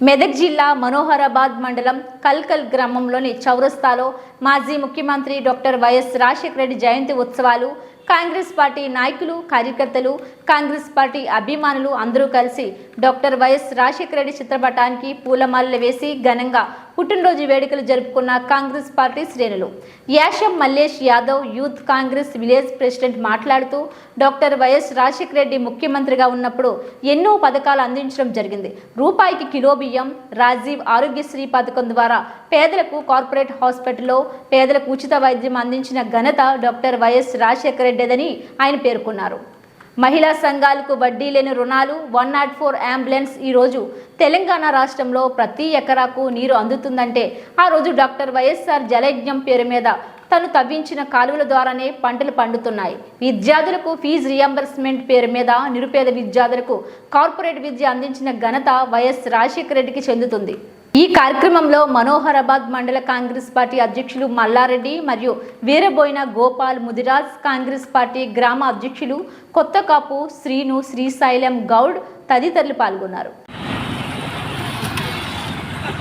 మెదక్ జిల్లా మనోహరాబాద్ మండలం కల్కల్ గ్రామంలోని చౌరస్తాలో మాజీ ముఖ్యమంత్రి డాక్టర్ వైఎస్ రాజశేఖర రెడ్డి జయంతి ఉత్సవాలు కాంగ్రెస్ పార్టీ నాయకులు కార్యకర్తలు కాంగ్రెస్ పార్టీ అభిమానులు అందరూ కలిసి డాక్టర్ వైఎస్ రాజశేఖర రెడ్డి చిత్రపటానికి పూలమాలలు వేసి ఘనంగా పుట్టినరోజు వేడుకలు జరుపుకున్న కాంగ్రెస్ పార్టీ శ్రేణులు. Yasham Mallesh Yadav youth Congress village president మాట్లాడుతూ డాక్టర్ వైఎస్ రాజశేఖర రెడ్డి ముఖ్యమంత్రిగా ఉన్నప్పుడు ఎన్నో పథకాలు అందించడం జరిగింది. రూపాయికి కిలో బియ్యం రాజీవ్ ఆరోగ్యశ్రీ పథకం ద్వారా పేదలకు కార్పొరేట్ హాస్పిటల్లో పేదలకు ఉచిత వైద్యం అందించిన ఘనత డాక్టర్ వైఎస్ రాజశేఖర రెడ్డిదని ఆయన పేర్కొన్నారు. మహిళా సంఘాలకు వడ్డీ లేని రుణాలు వన్ నాట్ ఫోర్ అంబులెన్స్ ఈరోజు తెలంగాణ రాష్ట్రంలో ప్రతి ఎకరాకు నీరు అందుతుందంటే ఆ రోజు డాక్టర్ వైఎస్ఆర్ జలయజ్ఞం పేరు మీద తను తవ్వించిన కాలువల ద్వారానే పంటలు పండుతున్నాయి. విద్యార్థులకు ఫీజు రియంబర్స్మెంట్ పేరు మీద నిరుపేద విద్యార్థులకు కార్పొరేట్ విద్య అందించిన ఘనత వైఎస్ రాజశేఖర రెడ్డికి చెందుతుంది. ఈ కార్యక్రమంలో మనోహరాబాద్ మండల కాంగ్రెస్ పార్టీ అధ్యక్షులు మల్లారెడ్డి మరియు వీరబోయిన గోపాల్ ముదిరాజ్ కాంగ్రెస్ పార్టీ గ్రామ అధ్యక్షులు కొత్తకాపు శ్రీను శ్రీశైలం గౌడ్ తదితరులు పాల్గొన్నారు.